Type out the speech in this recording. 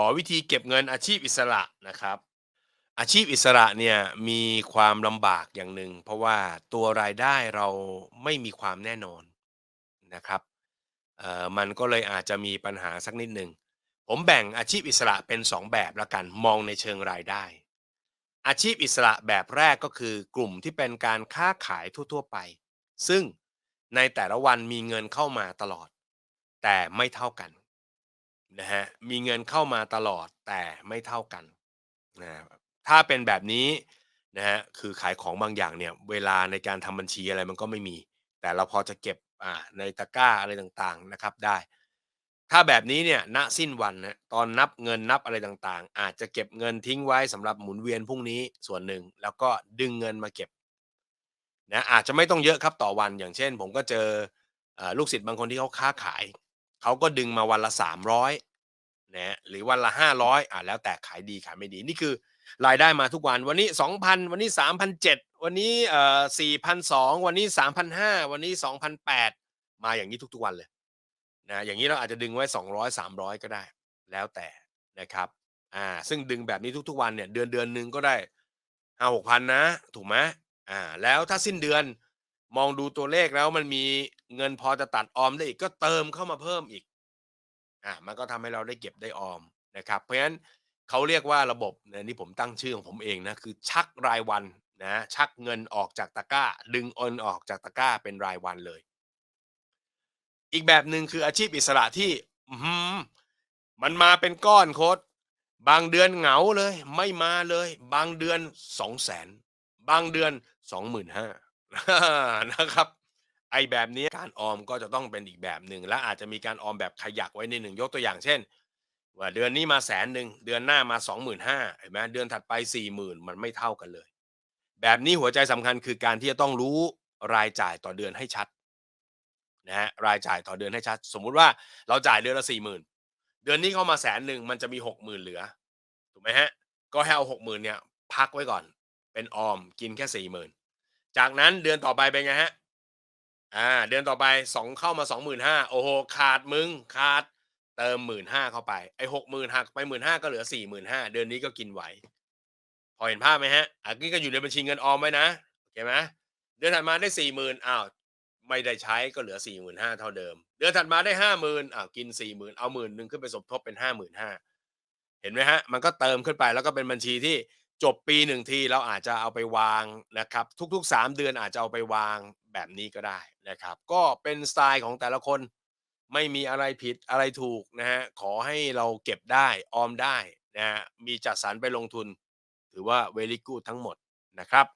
ขอวิธีเก็บเงินอาชีพอิสระนะครับ อาชีพอิสระเนี่ยมีความลำบากอย่างหนึ่งเพราะว่าตัวรายได้เราไม่มีความแน่นอนนะครับเอ่อมันก็เลยอาจจะมีปัญหาสักนิดหนึ่งผมแบ่งอาชีพอิสระเป็นสองแบบละกันมองในเชิงรายได้ อาชีพอิสระแบบแรกก็คือกลุ่มที่เป็นการค้าขายทั่ว ๆ ไป ซึ่งในแต่ละวันมีเงินเข้ามาตลอด แต่ไม่เท่ากัน นะฮะมีเงินเข้ามาตลอดแต่ไม่เท่ากันนะถ้าเป็นแบบนี้นะฮะคือขายของบางอย่างเนี่ยเวลาในการทำบัญชีอะไรมันก็ไม่มี แต่เราพอจะเก็บอ่าในตะกร้าอะไรต่างๆนะครับได้ ถ้าแบบนี้เนี่ยณสิ้นวันนะตอนนับเงินนับอะไรต่างๆ อาจจะเก็บเงินทิ้งไว้สำหรับหมุนเวียนพรุ่งนี้ส่วนหนึ่ง แล้วก็ดึงเงินมาเก็บนะอาจจะไม่ต้องเยอะครับต่อวันอย่างเช่น ผมก็เจออลูกศิษย์บางคนที่เขาค้าขาย เขาก็ดึงมาวันละ 300นะฮะหรือวันละ 500อ่าแล้วแต่ขายดีขายไม่ดีนี่คือรายได้มาทุกวันวันนี้ 2,000 วันนี้3,700วันนี้เอ่อ4,200วันนี้3,500วันนี้2,800มาอย่างนี้ทุกๆวันเลยนะอย่างนี้เราอาจจะดึงไว้ 200 300 ก็ได้ แล้วแต่นะครับอ่าซึ่งดึงแบบนี้ทุกๆวันเนี่ยเดือนเดือนหนึ่งก็ได้ห้าหกพันนะ ถูกไหมอ่าแล้วถ้าสิ้นเดือน มองดูตัวเลขแล้วมันมีเงินพอจะตัดออมได้อีกก็เติมเข้ามาเพิ่มอีกอ่ามันก็ทำให้เราได้เก็บได้ออมนะครับ เพราะฉะนั้นเขาเรียกว่าระบบนะนี่ผมตั้งชื่อของผมเองนะคือชักรายวันนะชักเงินออกจากตะกร้า ดึงเงินออกจากตะกร้าเป็นรายวันเลย อีกแบบหนึ่งคืออาชีพอิสระที่มันมาเป็นก้อนโค้ดบางเดือนเหงาเลย ไม่มาเลย บางเดือนสองแสนบางเดือนสองหมื่นห้า นะครับ ไอแบบนี้การออมก็จะต้องเป็นอีกแบบหนึ่งและอาจจะมีการออมแบบขยักไว้ในหนึ่งยกตัวอย่างเช่น ว่าเดือนนี้มาแสนหนึ่งเดือนหน้ามาสองหมื่นห้าเห็นไหมเดือนถัดไปสี่หมื่นมันไม่เท่ากันเลย แบบนี้หัวใจสำคัญคือการที่จะต้องรู้รายจ่ายต่อเดือนให้ชัดนะฮะรายจ่ายต่อเดือนให้ชัด สมมุติว่าเราจ่ายเดือนละสี่หมื่นเดือนนี้เข้ามาแสนหนึ่งมันจะมีหกหมื่นเหลือถูกไหมฮะก็ให้เอาหกหมื่นเนี่ยพักไว้ก่อน เป็นออมกินแค่สี่หมื่น จากนั้นเดือนต่อไปเป็นไงฮะ อ่า เดือนต่อไปสองเข้ามาสองหมื่นห้าโอ้โหขาดมึงขาด เติมหมื่นห้าเข้าไปไอ้หกหมื่นหักไปหมื่นห้าก็เหลือสี่หมื่นห้าเดือนนี้ก็กินไหว พอเห็นภาพไหมฮะอันนี้ก็อยู่ในบัญชีเงินออมไว้นะโอเคไหมเดือนถัดมาได้สี่หมื่นอ้าวไม่ได้ใช้ก็เหลือ4 5 0 0 0เท่าเดิม เดือนถัดมาได้50,000อ้าวกิน40,000เอาหมื่นหนึ่งขึ้นไปสมทบเป็น55,000เห็นไหมฮะ มันก็เติมขึ้นไปแล้วก็เป็นบัญชีที่ จบปีหนึ่งทีเราอาจจะเอาไปวางนะครับ ทุกๆ 3 เดือนอาจจะเอาไปวางแบบนี้ก็ได้นะครับ ก็เป็นสไตล์ของแต่ละคนไม่มีอะไรผิดอะไรถูกนะฮะขอให้เราเก็บได้ออมได้นะฮะมีจัดสรรไปลงทุน ถือว่าเวลิกูทั้งหมดนะครับ